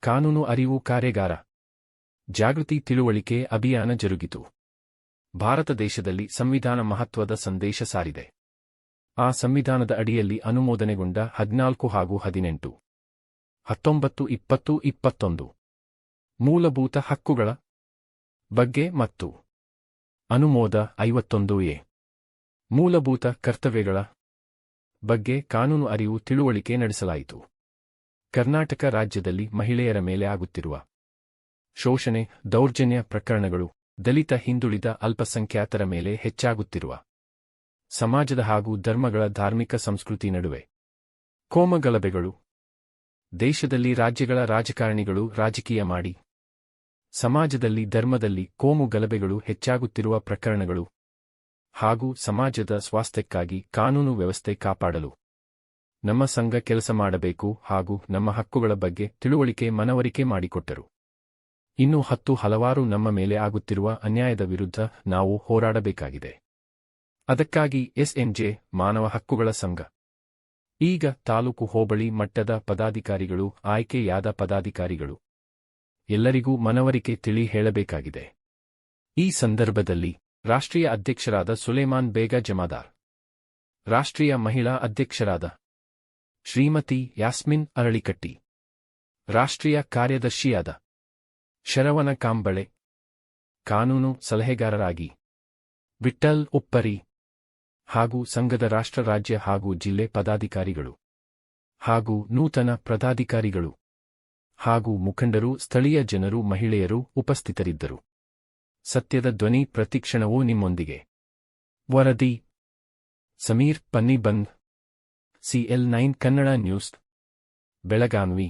ಕಾನೂನು ಅರಿವು ಕಾರ್ಯಾಗಾರ. ಜಾಗೃತಿ ತಿಳುವಳಿಕೆ ಅಭಿಯಾನ ಜರುಗಿತು. ಭಾರತ ದೇಶದಲ್ಲಿ ಸಂವಿಧಾನ ಮಹತ್ವದ ಸಂದೇಶ ಸಾರಿದೆ. ಆ ಸಂವಿಧಾನದ ಅಡಿಯಲ್ಲಿ ಅನುಮೋದನೆಗೊಂಡ ಹದಿನಾಲ್ಕು ಹಾಗೂ ಹದಿನೆಂಟು. ಹತ್ತೊಂಬತ್ತು ಇಪ್ಪತ್ತು ಇಪ್ಪತ್ತೊಂದು. ಮೂಲಭೂತ ಹಕ್ಕುಗಳ ಬಗ್ಗೆ ಮತ್ತು ಅನುಮೋದ ಐವತ್ತೊಂದು ಎ. ಮೂಲಭೂತ ಕರ್ತವ್ಯಗಳ ಬಗ್ಗೆ ಕಾನೂನು ಅರಿವು ತಿಳುವಳಿಕೆ ನಡೆಸಲಾಯಿತು. ಕರ್ನಾಟಕ ರಾಜ್ಯದಲ್ಲಿ ಮಹಿಳೆಯರ ಮೇಲೆ ಆಗುತ್ತಿರುವ ಶೋಷಣೆ, ದೌರ್ಜನ್ಯ ಪ್ರಕರಣಗಳು, ದಲಿತ ಹಿಂದುಳಿದ ಅಲ್ಪಸಂಖ್ಯಾತರ ಮೇಲೆ ಹೆಚ್ಚಾಗುತ್ತಿರುವ ಸಮಾಜದ ಹಾಗೂ ಧರ್ಮಗಳ ಧಾರ್ಮಿಕ ಸಂಸ್ಕೃತಿ ನಡುವೆ ಕೋಮಗಲಭೆಗಳು. ದೇಶದಲ್ಲಿ ರಾಜ್ಯಗಳ ರಾಜಕಾರಣಿಗಳು ರಾಜಕೀಯ ಮಾಡಿ ಸಮಾಜದಲ್ಲಿ ಧರ್ಮದಲ್ಲಿ ಕೋಮು ಗಲಭೆಗಳು ಹೆಚ್ಚಾಗುತ್ತಿರುವ ಪ್ರಕರಣಗಳು ಹಾಗೂ ಸಮಾಜದ ಸ್ವಾಸ್ಥ್ಯಕ್ಕಾಗಿ ಕಾನೂನು ವ್ಯವಸ್ಥೆ ಕಾಪಾಡಲು ನಮ್ಮ ಸಂಘ ಕೆಲಸ ಮಾಡಬೇಕು ಹಾಗೂ ನಮ್ಮ ಹಕ್ಕುಗಳ ಬಗ್ಗೆ ತಿಳುವಳಿಕೆ ಮನವರಿಕೆ ಮಾಡಿಕೊಟ್ಟರು. ಇನ್ನು ಹತ್ತು ಹಲವಾರು ನಮ್ಮ ಮೇಲೆ ಆಗುತ್ತಿರುವ ಅನ್ಯಾಯದ ವಿರುದ್ಧ ನಾವು ಹೋರಾಡಬೇಕಾಗಿದೆ. ಅದಕ್ಕಾಗಿ ಎಸ್ಎಂಜೆ ಮಾನವ ಹಕ್ಕುಗಳ ಸಂಘ. ಈಗ ತಾಲೂಕು ಹೋಬಳಿ ಮಟ್ಟದ ಪದಾಧಿಕಾರಿಗಳು, ಆಯ್ಕೆಯಾದ ಪದಾಧಿಕಾರಿಗಳು. ಎಲ್ಲರಿಗೂ ಮನವರಿಕೆ ತಿಳಿ ಹೇಳಬೇಕಾಗಿದೆ. ಈ ಸಂದರ್ಭದಲ್ಲಿ ರಾಷ್ಟ್ರೀಯ ಅಧ್ಯಕ್ಷರಾದ ಸುಲೇಮಾನ್ ಬೇಗ ಜಮಾದಾರ್. ರಾಷ್ಟ್ರೀಯ ಮಹಿಳಾ ಅಧ್ಯಕ್ಷರಾದ ಶ್ರೀಮತಿ ಯಾಸ್ಮಿನ್ ಅರಳಿಕಟ್ಟಿ. ರಾಷ್ಟ್ರೀಯ ಕಾರ್ಯದರ್ಶಿಯಾದ ಶರವಣ ಕಾಂಬಳೆ. ಕಾನೂನು ಸಲಹೆಗಾರರಾಗಿ. ವಿಠಲ್ ಉಪ್ಪರಿ ಹಾಗೂ ಸಂಘದ ರಾಷ್ಟ್ರ, ರಾಜ್ಯ ಹಾಗೂ ಜಿಲ್ಲೆ ಪದಾಧಿಕಾರಿಗಳು. ಹಾಗೂ ನೂತನ ಪದಾಧಿಕಾರಿಗಳು. ಹಾಗೂ ಮುಖಂಡರು, ಸ್ಥಳೀಯ ಜನರು, ಮಹಿಳೆಯರು ಉಪಸ್ಥಿತರಿದ್ದರು. ಸತ್ಯದ ಧ್ವನಿ ಪ್ರತಿಕ್ಷಣವೂ ನಿಮ್ಮೊಂದಿಗೆ. ವರದಿ. Sameer Pannibandh. CL nine Kannada news Belagavi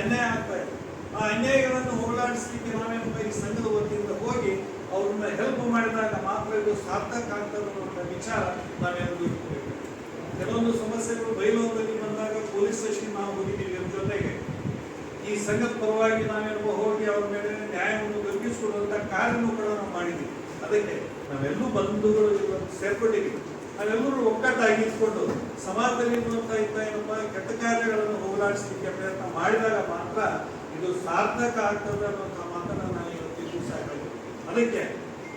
ಅನ್ಯಾಯ ಆಗ್ತಾ ಇದೆ. ಆ ಅನ್ಯಾಯಗಳನ್ನು ಹೋಗಲಾಡಿಸ್ಲಿಕ್ಕೆ ನಾವೇನಪ್ಪ ಈ ಸಂಘದ ವತಿಯಿಂದ ಹೋಗಿ ಅವ್ರನ್ನ ಹೆಲ್ಪ್ ಮಾಡಿದಾಗ ಮಾತ್ರ ಇದು ಸಾರ್ಥಕ ಆಗ್ತದೆ ವಿಚಾರ ನಾವೆಲ್ಲರೂ ಇಟ್ಕೋಬೇಕು ಕೆಲವೊಂದು ಸಮಸ್ಯೆಗಳು ಬೈಲೂರಲ್ಲಿ ಬಂದಾಗ ಪೊಲೀಸ್ ಸ್ಟೇಷನ್ ನಾವು ಹೋಗಿದ್ದೀವಿ ಜೊತೆಗೆ. ಸಂಘದ ಪರವಾಗಿ ನಾವೇನು ಹೋಗಿ ಅವ್ರ ಮೇಲೆ ನ್ಯಾಯವನ್ನು ಒದಗಿಸಿಕೊಡುವಂತ ಕಾರ್ಯನೂ ಕೂಡ ನಾವು ಮಾಡಿದ್ದೀವಿ. ಅದಕ್ಕೆ ನಾವೆಲ್ಲೂ ಬಂಧುಗಳು ಸೇರ್ಕೊಂಡಿದ್ದೀವಿ. ನಾವೆಲ್ಲರೂ ಒಗ್ಗಟ್ಟಾಗಿ ಇಟ್ಕೊಂಡು ಸಮಾಜದಲ್ಲಿ ಇದ್ದ ಏನಪ್ಪ ಕೆಟ್ಟ ಕಾರ್ಯಗಳನ್ನು ಹೋಗಲಾಡಿಸಲಿಕ್ಕೆ ಪ್ರಯತ್ನ ಮಾಡಿದಾಗ ಮಾತ್ರ ಇದು ಸಾರ್ಥಕ ಆಗ್ತದೆ ಅನ್ನುವಂಥ ಮಾತನ್ನ ನಾನು ಇವತ್ತು ಹೇಳಿದೆ ಅದಕ್ಕೆ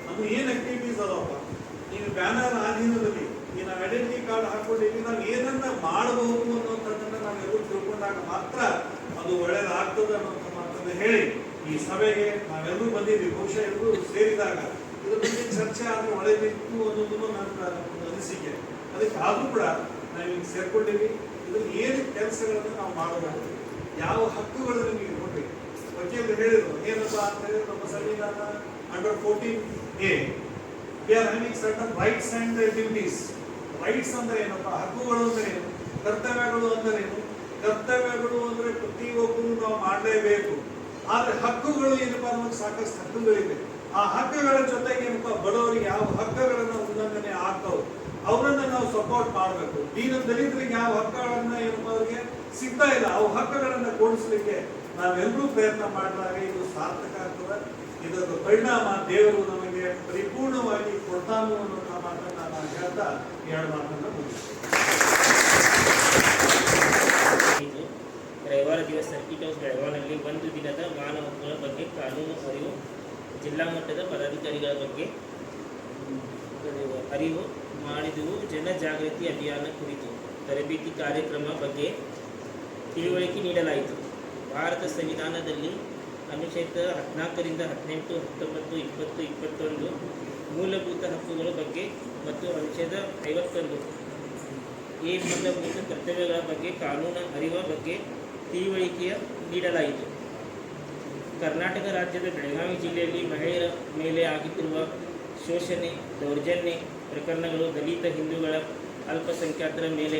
ನಮ್ಮ ಏನು ಆಕ್ಟಿವಿಟೀಸ್ ಅದಾವಪ್ಪ? ಈಗ ಬ್ಯಾನರ್ ಅಧೀನದಲ್ಲಿ ಈ ನಾವು ಐಡೆಂಟಿ ಕಾರ್ಡ್ ಹಾಕೊಂಡಿದ್ದೀವಿ ನಾವು ಏನನ್ನ ಮಾಡಬಹುದು ನಾವು ಎಲ್ಲರೂ ತಿಳ್ಕೊಂಡಾಗ ಮಾತ್ರ ಅದು ಒಳ್ಳೇದಾಗ್ತದೆ ಅನ್ನುವಂಥ ಮಾತನ್ನ ಹೇಳಿ ಈ ಸಭೆಗೆ ನಾವೆಲ್ಲರೂ ಬಂದಿದ್ದೀವಿ. ಬಹುಶಃ ಎಲ್ಲರೂ ಸೇರಿದಾಗ ಬಗ್ಗೆ ಚರ್ಚೆ ಆದ್ರೂ ಒಳ್ಳೆದಿತ್ತು ಅನ್ನೋದನ್ನು ನನ್ನ ಅನಿಸಿಕೆ ಅದಕ್ಕೆ ಆದ್ರೂ ಕೂಡ ನಾವೀಗ ಸೇರ್ಕೊಂಡಿವಿ ಇದ್ರಲ್ಲಿ ಏನು ಕೆಲಸಗಳನ್ನು ನಾವು ಮಾಡಬೇಕು ಯಾವ ಹಕ್ಕುಗಳು ನಿಮಗೆ ಕೊಟ್ಟಿವಿ ವಕೀಲರು ಹೇಳಿದ್ರು, ಏನಪ್ಪ ಅಂತ ಹೇಳಿದ್ರೆ ನಮ್ಮ ಸಂವಿಧಾನ under fourteen a we are having certain rights and duties rights ಅಂದ್ರೆ ಏನಪ್ಪ? ಹಕ್ಕುಗಳು ಅಂದ್ರೆ ಏನು? ಕರ್ತವ್ಯಗಳು ಅಂದ್ರೆ ಏನು? ಕರ್ತವ್ಯಗಳು ಅಂದ್ರೆ ಪ್ರತಿಯೊಬ್ಬರು ನಾವು ಮಾಡಲೇಬೇಕು. ಆದ್ರೆ ಹಕ್ಕುಗಳು ಏನಪ್ಪ? ನಮಗೆ ಸಾಕಷ್ಟು ಹಕ್ಕುಗಳಿವೆ. ಆ ಹಕ್ಕುಗಳ ಜೊತೆಗೆ ಬಡವರಿಗೆ ಯಾವ ಹಕ್ಕುಗಳನ್ನ ಉಲ್ಲಂಘನೆ ಆಗ್ತಾವೆ ಅವರನ್ನ ನಾವು ಸಪೋರ್ಟ್ ಮಾಡಬೇಕು. ದೀನ ದಲಿತರಿಗೆ ಯಾವ ಹಕ್ಕುಗಳನ್ನ ಅವರಿಗೆ ಸಿಗ್ತಾ ಇಲ್ಲ. ಅವು ಹಕ್ಕುಗಳನ್ನ ಕೊಡಿಸ್ಲಿಕ್ಕೆ ನಾವೆಲ್ಲರೂ ಪ್ರಯತ್ನ ಮಾಡಿದಾಗ ಇದು ಸಾರ್ಥಕ ಆಗ್ತದೆ. ಇದರ ಪರಿಣಾಮ. ದೇವರು ನಮಗೆ ಪರಿಪೂರ್ಣವಾಗಿ ಕೊಡ್ತಾನು ಅನ್ನೋ ಮಾತನ್ನ ನಾನು ಹೇಳ್ತಾ ಎರಡು ಮಾತನ್ನ ರವಿವಾರ ದಿವಸ ಸರ್ಕಿಟ್ ಹೌಸ್ ಒಂದು ದಿನದ ಮಾನವ ಹಕ್ಕುಗಳ ಬಗ್ಗೆ ಕಾನೂನು ಅರಿವು ಜಿಲ್ಲಾ ಮಟ್ಟದ ಪದಾಧಿಕಾರಿಗಳ ಬಗ್ಗೆ ಅರಿವು ಜನ ಜಾಗೃತಿ ಅಭಿಯಾನ ಕುರಿತು ತರಬೇತಿ ಕಾರ್ಯಕ್ರಮ ಬಗ್ಗೆ ತಿಳುವಳಿಕೆ ನೀಡಲಾಯಿತು. ಭಾರತ ಸಂವಿಧಾನದಲ್ಲಿ ಅನುಚ್ಛೇದ ಹದಿನಾಲ್ಕರಿಂದ ಹದಿನೆಂಟು, ಹತ್ತೊಂಬತ್ತು, ಇಪ್ಪತ್ತು, ಇಪ್ಪತ್ತೊಂದು ಮೂಲಭೂತ ಹಕ್ಕುಗಳ ಬಗ್ಗೆ ಮತ್ತು ಅನುಚ್ಛೇದ ಐವತ್ತೊಂದು ಈ ಮೂಲಭೂತ ಕರ್ತವ್ಯಗಳ ಬಗ್ಗೆ, ಕಾನೂನು ಅರಿವ ಬಗ್ಗೆ ತಿಳುವಳಿಕೆಯ ನೀಡಲಾಯಿತು. ಕರ್ನಾಟಕ ರಾಜ್ಯದ ಬೆಳಗಾವಿ ಜಿಲ್ಲೆಯಲ್ಲಿ ಮಹಿಳೆಯರ ಮೇಲೆ ಆಗುತ್ತಿರುವ ಶೋಷಣೆ, ದೌರ್ಜನ್ಯ ಪ್ರಕರಣಗಳು ದಲಿತ ಹಿಂದೂಗಳ ಅಲ್ಪಸಂಖ್ಯಾತರ ಮೇಲೆ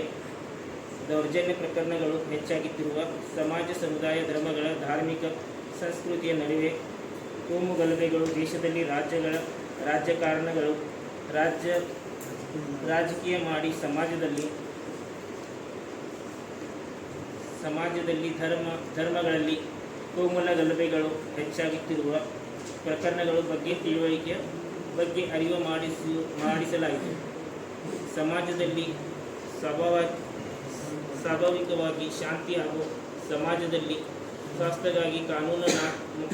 ದೌರ್ಜನ್ಯ ಪ್ರಕರಣಗಳು ಹೆಚ್ಚಾಗುತ್ತಿರುವ ಸಮಾಜ ಸಮುದಾಯ ಧರ್ಮಗಳ ಧಾರ್ಮಿಕ ಸಂಸ್ಕೃತಿಯ ನಡುವೆ ಕೋಮುಗಲಭೆಗಳು ದೇಶದಲ್ಲಿ ರಾಜ್ಯಗಳ ರಾಜಕಾರಣಗಳು ರಾಜ್ಯ ರಾಜಕೀಯ ಮಾಡಿ ಸಮಾಜದಲ್ಲಿ ಸಮಾಜದಲ್ಲಿ ಧರ್ಮ ಧರ್ಮಗಳಲ್ಲಿ ಕೋಮುಲ ಗಲಭೆಗಳು ಹೆಚ್ಚಾಗುತ್ತಿರುವ ಪ್ರಕರಣಗಳ ಬಗ್ಗೆ ತಿಳುವಳಿಕೆ ಬಗ್ಗೆ ಅರಿವು ಮಾಡಿಸು, ಮಾಡಿಸಲಾಯಿತು. ಸಮಾಜದಲ್ಲಿ ಸ್ವಭಾವ, ಸ್ವಾಭಾವಿಕವಾಗಿ ಶಾಂತಿ ಹಾಗೂ ಸಮಾಜದಲ್ಲಿ ಸ್ವಾಸ್ಥ್ಯಕ್ಕಾಗಿ ಕಾನೂನು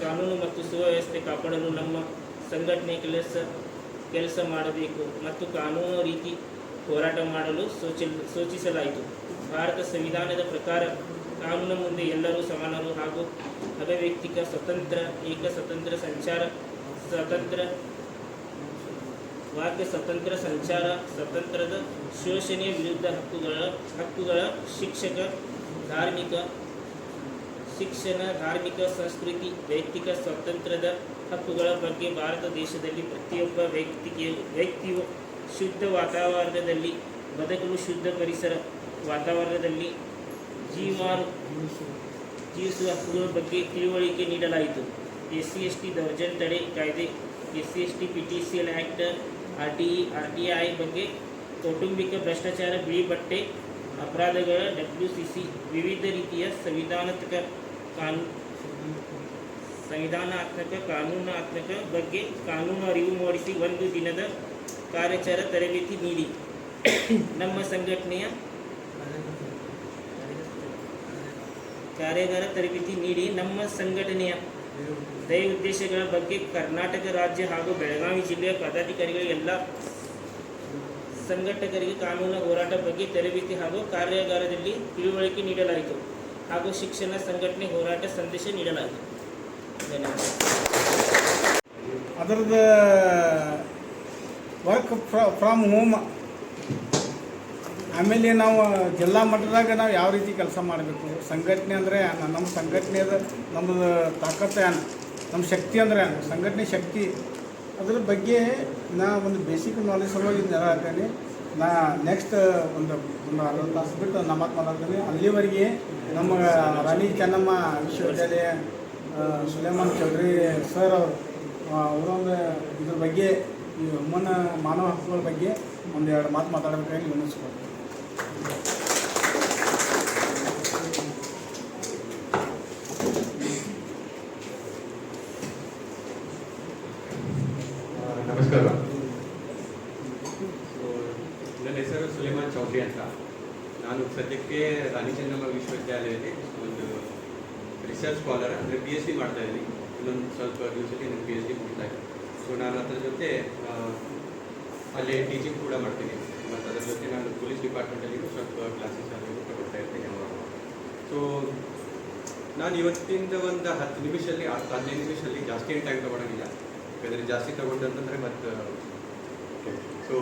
ಕಾನೂನು ಮತ್ತು ಸುವ್ಯವಸ್ಥೆ ಕಾಪಾಡಲು ನಮ್ಮ ಸಂಘಟನೆ ಕೆಲಸ ಕೆಲಸ ಮಾಡಬೇಕು ಮತ್ತು ಕಾನೂನು ರೀತಿ ಹೋರಾಟ ಮಾಡಲು ಸೂಚಿ, ಸೂಚಿಸಲಾಯಿತು. ಭಾರತ ಸಂವಿಧಾನದ ಪ್ರಕಾರ ಕಾನೂನು ಮುಂದೆ ಎಲ್ಲರೂ ಸಮಾನರು ಹಾಗೂ ಅಭಿವ್ಯಕ್ತಿಕ ಸ್ವತಂತ್ರ, ಏಕ ಸ್ವತಂತ್ರ ಸಂಚಾರ, ಸ್ವತಂತ್ರ ವಾಕ್ಯ ಸ್ವತಂತ್ರ ಸಂಚಾರ, ಸ್ವತಂತ್ರದ ಶೋಷಣೆಯ ವಿರುದ್ಧ ಹಕ್ಕುಗಳ ಹಕ್ಕುಗಳ ಶಿಕ್ಷಕ, ಧಾರ್ಮಿಕ ಶಿಕ್ಷಣ, ಧಾರ್ಮಿಕ ಸಂಸ್ಕೃತಿ, ವೈಯಕ್ತಿಕ ಸ್ವಾತಂತ್ರ್ಯದ ಹಕ್ಕುಗಳ ಬಗ್ಗೆ ಭಾರತ ದೇಶದಲ್ಲಿ ಪ್ರತಿಯೊಬ್ಬ ವ್ಯಕ್ತಿಗೆ ವ್ಯಕ್ತಿಯು ಶುದ್ಧ ವಾತಾವರಣದಲ್ಲಿ ಬದುಕಲು ಶುದ್ಧ ಪರಿಸರ ವಾತಾವರಣದಲ್ಲಿ ಜೀವಾನು ಜೀವಿಸುವ ಹಕ್ಕುಗಳ ಬಗ್ಗೆ ತಿಳುವಳಿಕೆ ನೀಡಲಾಯಿತು ಎಸ್ ಸಿ ಎಸ್ ಟಿ ದೌರ್ಜನ್ಯ ತಡೆ ಕಾಯ್ದೆ S C S T P T C L act R T E R T I ಬಗ್ಗೆ ಕೌಟುಂಬಿಕ ಭ್ರಷ್ಟಾಚಾರ ಬಿಳಿ ಬಟ್ಟೆ ಅಪರಾಧಗಳ ಡಬ್ಲ್ಯೂ ಸಿ ಸಿ ವಿವಿಧ ರೀತಿಯ ಸಂವಿಧಾನಾತ್ಮಕ ಕಾನೂ ಸಂವಿಧಾನಾತ್ಮಕ ಕಾನೂನಾತ್ಮಕ ಬಗ್ಗೆ ಕಾನೂನು ಅರಿವು ಮೂಡಿಸಿ ಒಂದು ದಿನದ ಕಾರ್ಯಾಚಾರ ತರಬೇತಿ ನೀಡಿ ನಮ್ಮ ಸಂಘಟನೆಯ ಕಾರ್ಯಾಗಾರ ತರಬೇತಿ ನೀಡಿ ನಮ್ಮ ಸಂಘಟನೆಯ ದಯ ಉದ್ದೇಶಗಳ ಬಗ್ಗೆ ಕರ್ನಾಟಕ ರಾಜ್ಯ ಹಾಗೂ ಬೆಳಗಾವಿ ಜಿಲ್ಲೆಯ ಪದಾಧಿಕಾರಿಗಳು ಎಲ್ಲ ಸಂಘಟಕರಿಗೆ ಕಾನೂನು ಹೋರಾಟ ಬಗ್ಗೆ ತರಬೇತಿ ಹಾಗೂ ಕಾರ್ಯಾಗಾರದಲ್ಲಿ ತಿಳುವಳಿಕೆ ನೀಡಲಾಯಿತು ಹಾಗೂ ಶಿಕ್ಷಣ ಸಂಘಟನೆ ಹೋರಾಟ ಸಂದೇಶ ನೀಡಲಾಯಿತು. ಅದರದ ವರ್ಕ್ ಫ್ರಮ್ ಹೋಮ್ ಆಮೇಲೆ ನಾವು ಜಿಲ್ಲಾ ಮಟ್ಟದಾಗ ನಾವು ಯಾವ ರೀತಿ ಕೆಲಸ ಮಾಡಬೇಕು? ಸಂಘಟನೆ ಅಂದರೆ ನಮ್ಮ ಸಂಘಟನೆದ ನಮ್ಮದು ತಾಕತ್ತು ಏನು ನಮ್ಮ ಶಕ್ತಿ ಅಂದರೆ ಏನು ಸಂಘಟನೆ ಶಕ್ತಿ. ಅದ್ರ ಬಗ್ಗೆ ನಾ ಒಂದು ಬೇಸಿಕ್ ನಾಲೆಜ್ ಸಲುವಾಗಿ ಹಾಕ್ತೇನೆ? ನಾ ನೆಕ್ಸ್ಟ್ ಒಂದು ಒಂದು ಅರ್ಧ ತಾಸು ಬಿಟ್ಟು ನಮ್ಮ ಮಾತು ಮಾತಾಡ್ತೀನಿ. ಅಲ್ಲಿವರೆಗೆ ನಮ್ಮ ರಾಣಿ ಚೆನ್ನಮ್ಮ ವಿಶ್ವವಿದ್ಯಾಲಯ ಸುಲೇಮಾನ್ ಚೌಧರಿ ಸರ್ ಅವರು ಅವರೊಂದು ಇದ್ರ ಬಗ್ಗೆ ಈ ಹುಮ್ಮನ ಮಾನವ ಹಕ್ಕುಗಳ ಬಗ್ಗೆ ಒಂದು ಎರಡು ಮಾತು ಮಾತಾಡಬೇಕಾಗಿ ವಿನಿಸ್ಕೊಡ್ತೀನಿ ನಮಸ್ಕಾರ. ನನ್ನ ಹೆಸರು ಸುಲೇಮಾನ್ ಚೌಧರಿ ಅಂತ. ನಾನು ಸದ್ಯಕ್ಕೆ ರಾಣಿ ಚೆನ್ನಮ್ಮ ವಿಶ್ವವಿದ್ಯಾಲಯದಲ್ಲಿ ಒಂದು ರಿಸರ್ಚ್ ಸ್ಕಾಲರ್ ಅಂದರೆ ಪಿ ಎಚ್ ಡಿ ಮಾಡ್ತಾ ಇದ್ದೀನಿ. ಇನ್ನೊಂದು ಸ್ವಲ್ಪ ದಿವಸಕ್ಕೆ ನಾನು ಪಿ ಎಚ್ ಡಿ ಮಾಡ್ತಾ ಇದ್ದೀನಿ ಸೊ ನಾನು ಅದರ ಜೊತೆ ಅಲ್ಲೇ ಟೀಚಿಂಗ್ ಕೂಡ ಮಾಡ್ತೀನಿ. ಅದರ ಜೊತೆ ನಾನು ಪೊಲೀಸ್ ಡಿಪಾರ್ಟ್ಮೆಂಟಲ್ಲಿಯೂ ಸ್ವಲ್ಪ ಕ್ಲಾಸಸ್ ಅಲ್ಲಿ ತಗೊಳ್ತಾ ಇರ್ತೀನಿ ಸೊ ನಾನು ಇವತ್ತಿಂದ ಒಂದು ಹತ್ತು ನಿಮಿಷದಲ್ಲಿ ಹತ್ತು ಹದಿನೈದು ನಿಮಿಷದಲ್ಲಿ ಜಾಸ್ತಿ ಏನು ಟೈಮ್ ತೊಗೊಳಂಗಿಲ್ಲ. ಯಾಕಂದರೆ ಜಾಸ್ತಿ ತೊಗೊಂಡಂತಂದರೆ ಮತ್ತು ಸೊ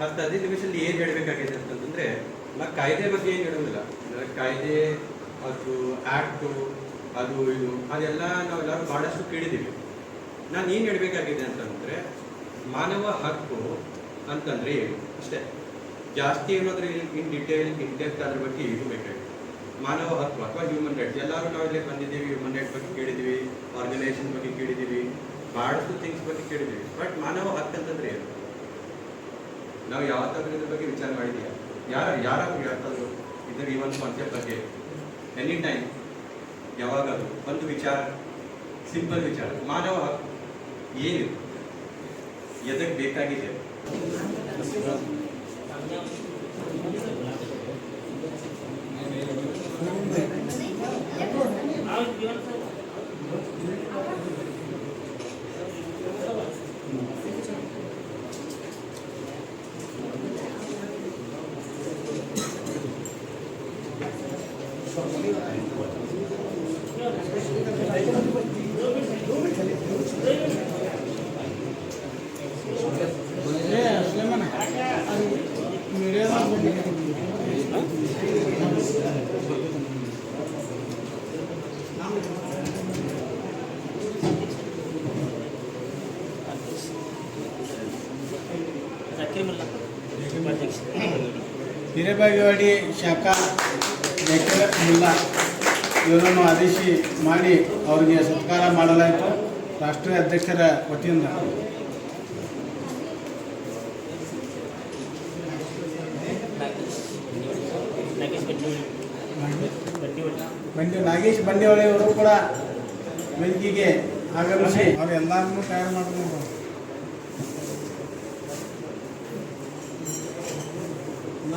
ಹತ್ತು ಹದಿನೈದು ನಿಮಿಷದಲ್ಲಿ ಏನು ಹೇಳಬೇಕಾಗಿದೆ ಅಂತಂತಂದರೆ ನಾ ಕಾಯ್ದೆ ಬಗ್ಗೆ ಏನು ಹೇಳೋದಿಲ್ಲ. ಅಂದರೆ ಕಾಯ್ದೆ, ಅದು ಆ್ಯಕ್ಟು ಅದು ಇದು, ಅದೆಲ್ಲ ನಾವೆಲ್ಲರೂ ಭಾಳಷ್ಟು ಕೇಳಿದ್ದೀವಿ. ನಾನು ಏನು ಹೇಳಬೇಕಾಗಿದೆ ಅಂತಂದರೆ, ಮಾನವ ಹಕ್ಕು ಅಂತಂದರೆ ಏನು? ಅಷ್ಟೇ. ಜಾಸ್ತಿ ಏನಾದರೂ ಇನ್ ಡಿಟೇಲ್, ಇನ್ ಡೆಪ್ತ್ ಅದ್ರ ಬಗ್ಗೆ ಇದು ಬೇಕಾಗಿತ್ತು. ಮಾನವ ಹಕ್ಕು ಅಥವಾ ಹ್ಯೂಮನ್ ರೈಟ್ಸ್ ಎಲ್ಲರೂ ನಾವು ಇಲ್ಲಿ ಬಂದಿದ್ದೀವಿ ಹ್ಯೂಮನ್ ರೈಟ್ಸ್ ಬಗ್ಗೆ ಕೇಳಿದ್ದೀವಿ ಆರ್ಗನೈಸೇಷನ್ ಬಗ್ಗೆ ಕೇಳಿದ್ದೀವಿ ಭಾಳಷ್ಟು ಥಿಂಗ್ಸ್ ಬಗ್ಗೆ ಕೇಳಿದ್ದೀವಿ. ಬಟ್ ಮಾನವ ಹಕ್ಕು ಅಂತಂದ್ರೆ ಏನು? ನಾವು ಯಾವತ್ತಾದ್ರೂ ಇದ್ರ ಬಗ್ಗೆ ವಿಚಾರ ಯಾರ ಯಾರು ಯಾವತ್ತಾದ್ರು ಇದ್ರ ಈ ಒಂದು ಕಾನ್ಸೆಪ್ಟ್ ಬಗ್ಗೆ? ಎನಿ ಟೈಮ್ ಯಾವಾಗಾದ್ರೂ ಒಂದು ವಿಚಾರ ಸಿಂಪಲ್ ವಿಚಾರ. ಮಾನವ ಹಕ್ಕು ಏನಿದೆ? ಎದಕ್ಕೆ ಬೇಕಾಗಿದೆ? Thank you. ಶಾಖಾ ಡಾಕ್ಟರ್ ಮುಲ್ಲಾ ಇವರನ್ನು ಆದೇಶಿ ಮಾಡಿ ಅವರಿಗೆ ಸತ್ಕಾರ ಮಾಡಲಾಯಿತು. ರಾಷ್ಟ್ರೀಯ ಅಧ್ಯಕ್ಷರ ವತಿಯಿಂದ. ಬಂಡಿ ನಾಗೇಶ್ ಬಂಡಿವಳಿ ಅವರು ಕೂಡ ವೇದಿಕೆಗೆ ಆಗಮಿಸಿ ಅವರೆಲ್ಲರನ್ನೂ ತಯಾರು ಮಾಡ್ಕೊಂಡು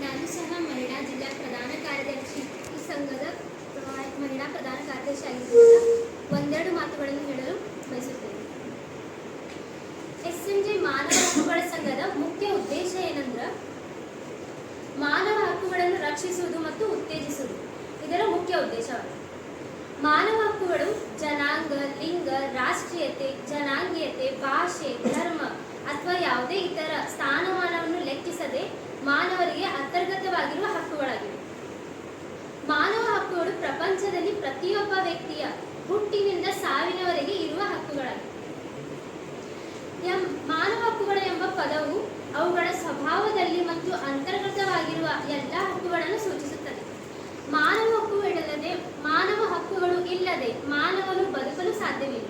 ನಾನು ಸಹ ಮಹಿಳಾ ಜಿಲ್ಲಾ ಪ್ರಧಾನ ಕಾರ್ಯದರ್ಶಿ. ಈ ಸಂಘದ ಮಹಿಳಾ ಪ್ರಧಾನ ಕಾರ್ಯದರ್ಶಿ ಆಗಿದ್ದರಿಂದ ಒಂದೆರಡು ಮಾತುಗಳನ್ನು ಹೇಳಲು ಬಯಸುತ್ತೇನೆ. ಮಾನವ ಹಕ್ಕುಗಳ ಸಂಘದ ಮುಖ್ಯ ಉದ್ದೇಶ ಏನಂದ್ರೆ ಮಾನವ ಹಕ್ಕುಗಳನ್ನು ರಕ್ಷಿಸುವುದು ಮತ್ತು ಉತ್ತೇಜಿಸುವುದು. ಇದರ ಮುಖ್ಯ ಉದ್ದೇಶವಾಗಿದೆ. ಮಾನವ ಹಕ್ಕುಗಳು ಜನಾಂಗ, ಲಿಂಗ, ರಾಷ್ಟ್ರೀಯತೆ, ಜನಾಂಗೀಯತೆ, ಭಾಷೆ, ಧರ್ಮ ಅಥವಾ ಯಾವುದೇ ಇತರ ಸ್ಥಾನಮಾನವನ್ನು ಲೆಕ್ಕಿಸದೆ ಮಾನವರಿಗೆ ಅಂತರ್ಗತವಾಗಿರುವ ಹಕ್ಕುಗಳಾಗಿವೆ. ಮಾನವ ಹಕ್ಕುಗಳು ಪ್ರಪಂಚದಲ್ಲಿ ಪ್ರತಿಯೊಬ್ಬ ವ್ಯಕ್ತಿಯ ಹುಟ್ಟಿನಿಂದ ಸಾವಿನವರೆಗೆ ಇರುವ ಹಕ್ಕುಗಳಾಗಿವೆ. ಮಾನವ ಹಕ್ಕುಗಳು ಎಂಬ ಪದವು ಅವುಗಳ ಸ್ವಭಾವದಲ್ಲಿ ಮತ್ತು ಅಂತರ್ಗತವಾಗಿರುವ ಎಲ್ಲ ಹಕ್ಕುಗಳನ್ನು ಸೂಚಿಸುತ್ತದೆ. ಮಾನವ ಹಕ್ಕುಗಳಿಲ್ಲದೆ ಮಾನವ ಹಕ್ಕುಗಳು ಇಲ್ಲದೆ ಮಾನವನು ಬದುಕಲು ಸಾಧ್ಯವಿಲ್ಲ.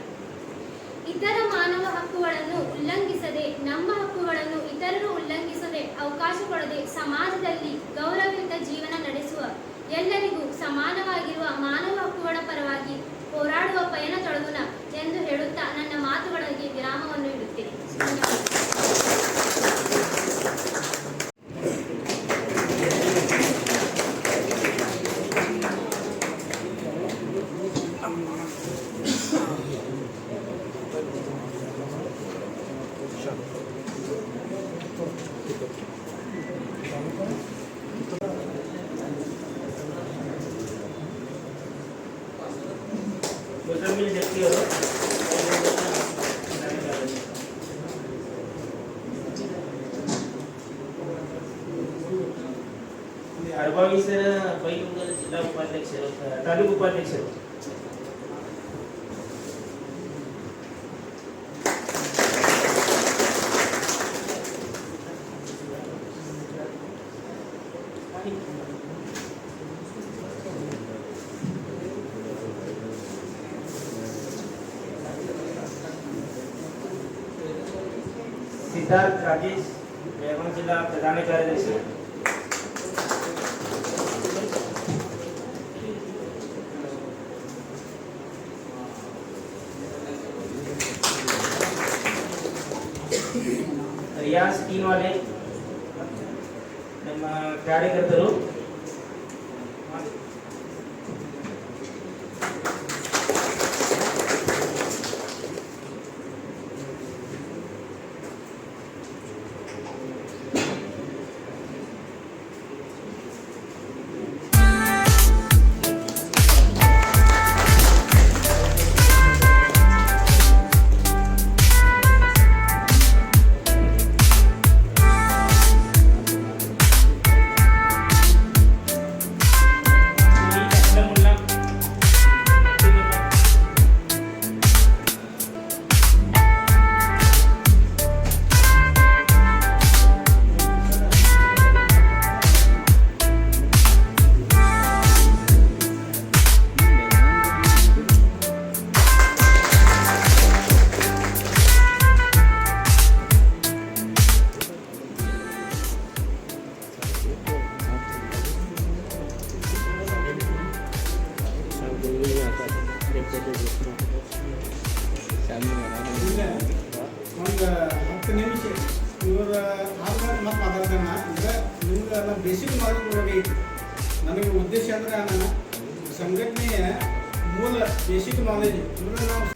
ಇತರ ಮಾನವ ಹಕ್ಕುಗಳನ್ನು ಉಲ್ಲಂಘಿಸದೆ, ನಮ್ಮ ಹಕ್ಕುಗಳನ್ನು ಇತರರು ಉಲ್ಲಂಘಿಸದೆ ಅವಕಾಶ ಕೊಡದೆ ಸಮಾಜದಲ್ಲಿ ಗೌರವಯುತ ಜೀವನ ನಡೆಸುವ ಎಲ್ಲರಿಗೂ ಸಮಾನವಾಗಿರುವ ಮಾನವ ಹಕ್ಕುಗಳ ಪರವಾಗಿ ಅರ್ಭಾವೀಸರ ಬೈಲುಂಗಲ ಜಿಲ್ಲಾ ಉಪಾಧ್ಯಕ್ಷರು ತಾಲೂಕು ಉಪಾಧ್ಯಕ್ಷರು ರಿಯಾಜ್ ಟೀನ್ವಾಲೆ ನಮ್ಮ ಕಾರ್ಯಕರ್ತರು ಬೇಸಿಕ್ ನಾಲೆಜ್ ನೋಡಬೇಕು ನನಗೆ ಉದ್ದೇಶ ಅಂದ್ರೆ ನಾನು ಸಂಘಟನೆಯ ಮೂಲ ಬೇಸಿಕ್ ನಾಲೆಜ್ ಅಂದ್ರೆ ನಾವು